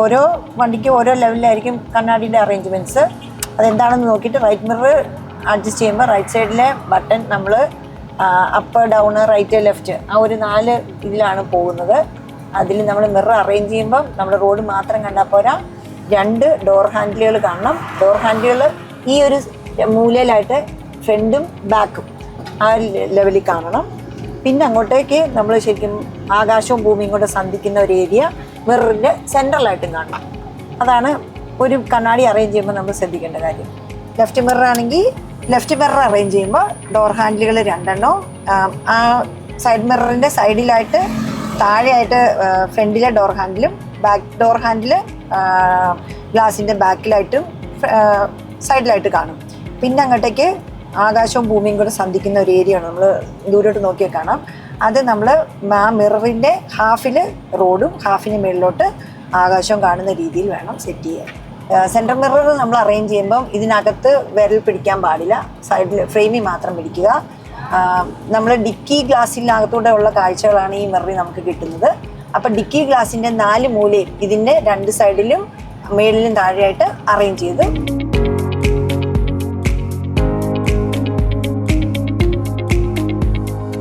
ഓരോ വണ്ടിക്ക് ഓരോ ലെവലിലായിരിക്കും കണ്ണാടിയുടെ അറേഞ്ച്മെന്റ്സ് അതെന്താണെന്ന് നോക്കിയിട്ട് റൈറ്റ് മിറർ അഡ്ജസ്റ്റ് ചെയ്യുമ്പോൾ റൈറ്റ് സൈഡിലെ ബട്ടൺ നമ്മൾ അപ്പ് ഡൗൺ റൈറ്റ് ലെഫ്റ്റ് ആ ഒരു നാല് ഇതിലാണ് പോകുന്നത്. അതിൽ നമ്മൾ മിറർ അറേഞ്ച് ചെയ്യുമ്പോൾ നമ്മൾ റോഡ് മാത്രം കണ്ടാൽ പോരാ. രണ്ട് ഡോർ ഹാൻഡിലുകൾ കാണണം. ഡോർ ഹാൻഡിലുകൾ ഈ ഒരു മൂലയിലായിട്ട് ഫ്രണ്ടും ബാക്കും ആ ലെവലിൽ കാണണം. പിന്നെ അങ്ങോട്ടേക്ക് നമ്മൾ ശരിക്കും ആകാശവും ഭൂമിയും കൂടെ സന്ധിക്കുന്ന ഒരു ഏരിയ മിററിന്റെ സെൻട്രലായിട്ടും കാണണം. അതാണ് ഒരു കണ്ണാടി അറേഞ്ച് ചെയ്യുമ്പോൾ നമ്മൾ ശ്രദ്ധിക്കേണ്ട കാര്യം. ലെഫ്റ്റ് മിറർ ആണെങ്കിൽ ലെഫ്റ്റ് മിറർ അറേഞ്ച് ചെയ്യുമ്പോൾ ഡോർ ഹാൻഡിലുകൾ രണ്ടെണ്ണോ ആ സൈഡ് മിററിന്റെ സൈഡിലായിട്ട് താഴെയായിട്ട് ഫ്രണ്ടിലെ ഡോർ ഹാൻഡിലും ബാക്ക് ഡോർ ഹാൻഡിൽ ഗ്ലാസിന്റെ ബാക്കിലായിട്ടും സൈഡിലായിട്ട് കാണും. പിന്നെ അങ്ങോട്ടേക്ക് ആകാശവും ഭൂമിയും കൂടെ സന്ധിക്കുന്ന ഒരു ഏരിയയാണ് നമ്മൾ ദൂരോട്ട് നോക്കിയാൽ കാണാം. അത് നമ്മൾ ആ മിററിന്റെ ഹാഫിൽ റോഡും ഹാഫിന് മുകളിലോട്ട് ആകാശവും കാണുന്ന രീതിയിൽ വേണം സെറ്റ് ചെയ്യാൻ. സെന്റർ മിറർ നമ്മൾ അറേഞ്ച് ചെയ്യുമ്പം ഇതിനകത്ത് വിരൽ പിടിക്കാൻ പാടില്ല. സൈഡിൽ ഫ്രെയിമിൽ മാത്രം പിടിക്കുക. നമ്മൾ ഡിക്കി ഗ്ലാസ്സിനകത്തൂടെ ഉള്ള കാഴ്ചകളാണ് ഈ മിററി നമുക്ക് കിട്ടുന്നത്. അപ്പം ഡിക്കി ഗ്ലാസിന്റെ നാല് മൂലയും ഇതിന്റെ രണ്ട് സൈഡിലും മേളിലും താഴെയായിട്ട് അറേഞ്ച് ചെയ്ത്